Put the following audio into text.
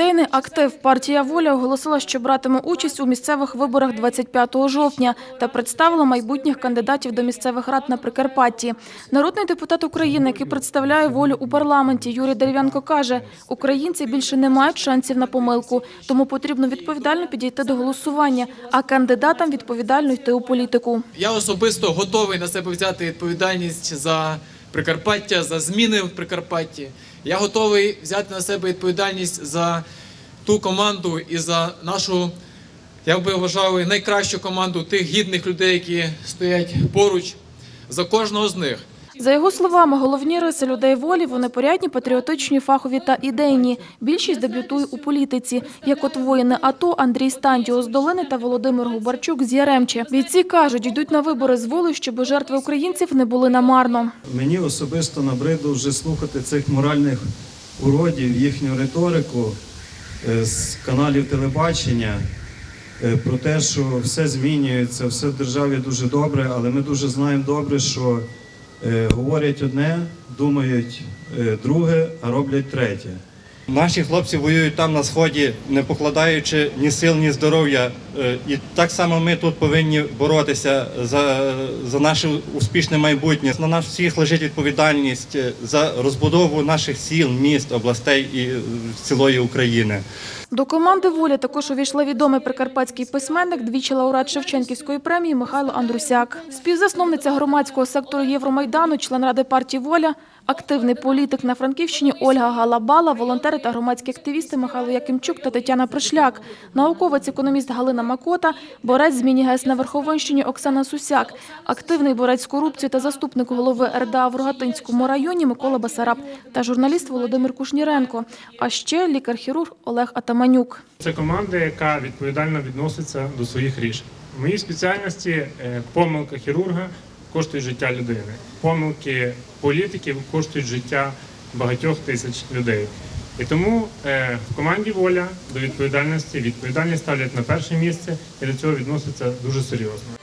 Ідейний актив партія Воля оголосила, що братиме участь у місцевих виборах 25 жовтня та представила майбутніх кандидатів до місцевих рад на Прикарпатті. Народний депутат України, який представляє волю у парламенті, Юрій Дерев'янко каже: українці більше не мають шансів на помилку, тому потрібно відповідально підійти до голосування, а кандидатам відповідально йти у політику. Я особисто готовий на себе взяти відповідальність за Прикарпаття, за зміни в Прикарпатті. Я готовий взяти на себе відповідальність за ту команду і за нашу, я би вважав, найкращу команду тих гідних людей, які стоять поруч, за кожного з них. За його словами, головні риси людей волі вони порядні, патріотичні, фахові та ідейні. Більшість дебютує у політиці, як от воїни АТО Андрій Стандіо з Долини та Володимир Губарчук з Яремче. Бійці кажуть, йдуть на вибори з волею, щоб жертви українців не були намарно. Мені особисто набридло вже слухати цих моральних уродів, їхню риторику е, з каналів телебачення е, про те, що все змінюється, все в державі дуже добре, але ми дуже знаємо добре, що говорять одне, думають е, друге, а роблять третє. Наші хлопці воюють там на сході, не покладаючи ні сил, ні здоров'я. Е, І так само ми тут повинні боротися за, за наше успішне майбутнє. На нас всіх лежить відповідальність е, за розбудову наших сіл, міст, областей і е, цілої України. До команди волі також увійшли відомий прикарпатський письменник, двічі лауреат Шевченківської премії Михайло Андрусяк. Співзасновниця громадського сектору Євромайдану, член ради партії Воля, активний політик на Франківщині Ольга Галабала, волонтери та громадські активісти Михайло Якимчук та Тетяна Пришляк, науковець-економіст Галина Макота, борець з міні-ГЕС на Верховинщині Оксана Сусяк, активний борець з корупцією та заступник голови РДА в Рогатинському районі Микола Басараб та журналіст Володимир Кушніренко, а ще лікар-хірург Олег Атаманюк. Це команда, яка відповідально відноситься до своїх рішень. В моїй спеціальності е, помилка хірурга коштує життя людини. Помилки політиків коштують життя багатьох тисяч людей. І тому е, в команді воля до відповідальності відповідальність ставлять на перше місце і до цього відносяться дуже серйозно.